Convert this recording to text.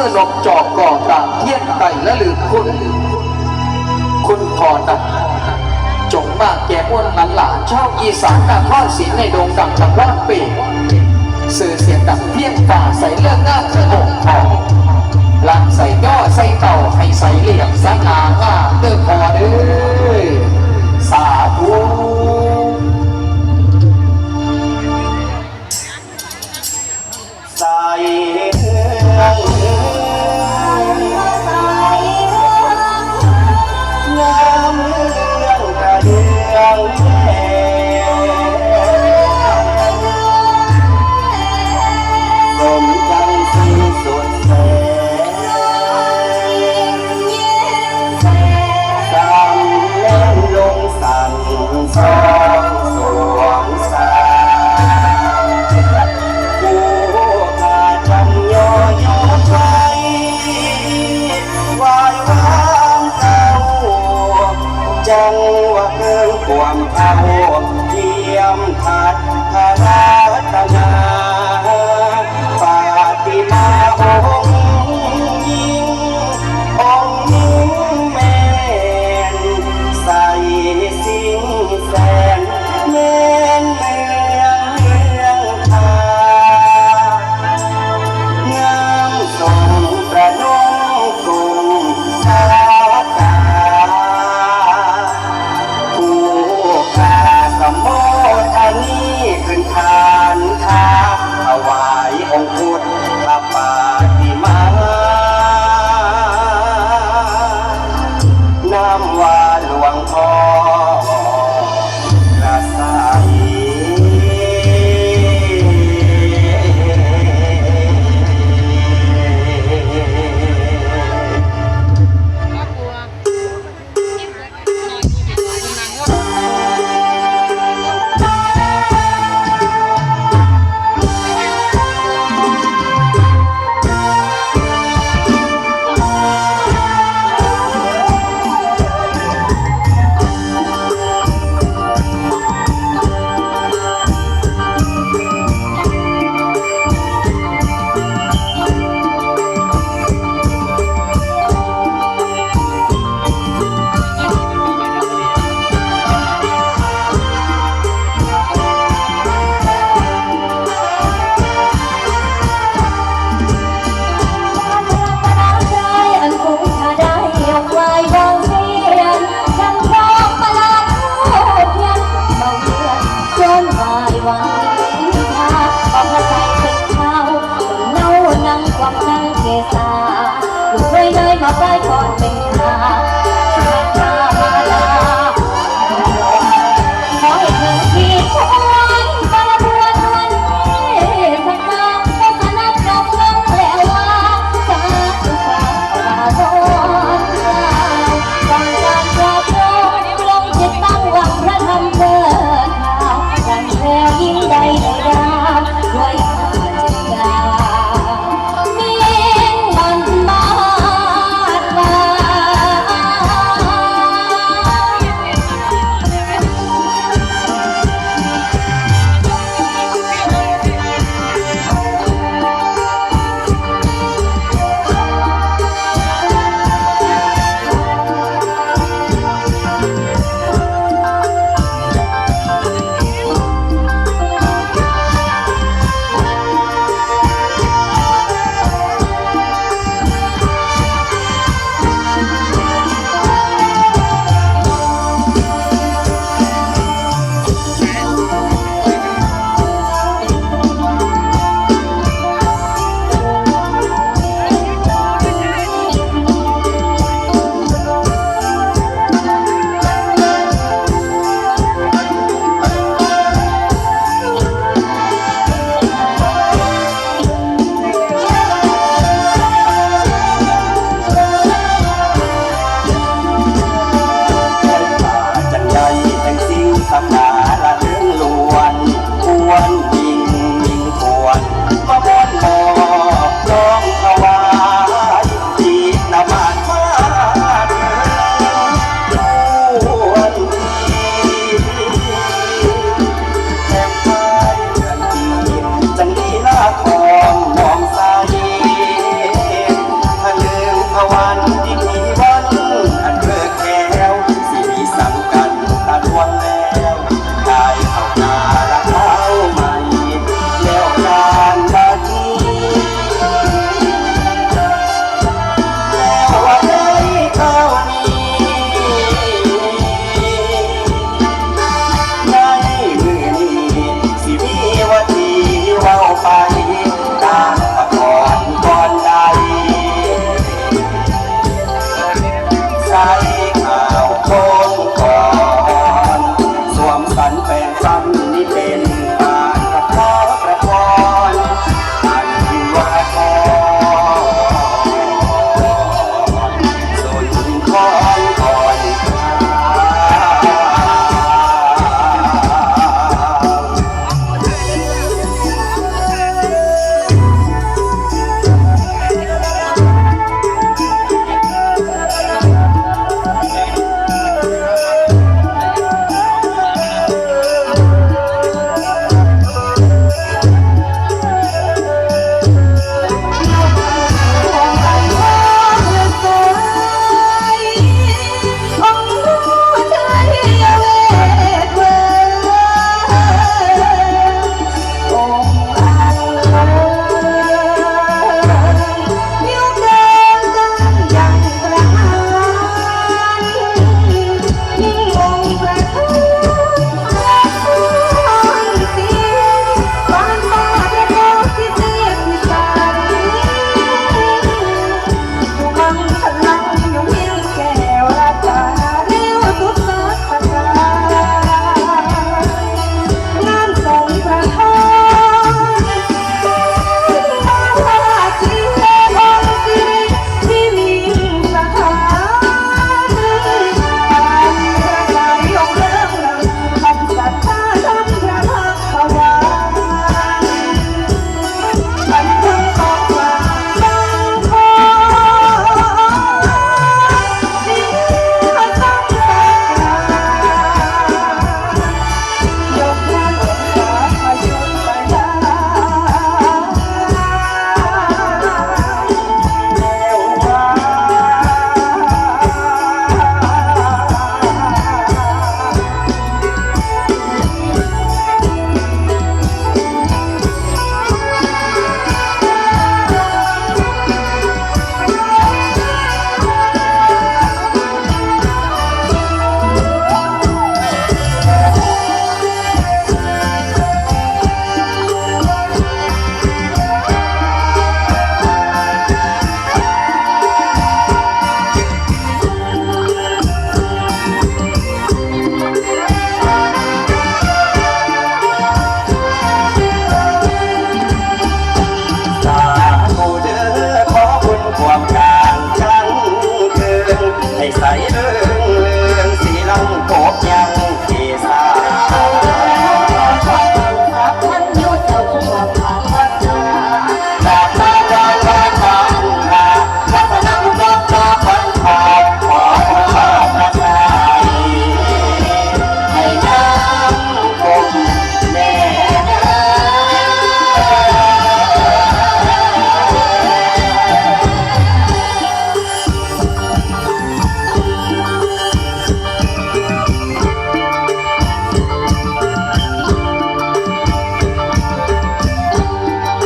มื่อนกจอกก่อต่างเที่ยงไต่และลือคุณ คุณพอตัดจงมากแก่อ้วนหลานเช่าอีสานนาข้อศีลในดงดังจังว่าปีสื่อเสียงดังเที่ยงตาใส่เลือกหน้าเธอหกทองหลังใส่ย่อใส่ตา อาโมเยี่ยมทัดพระรัตนา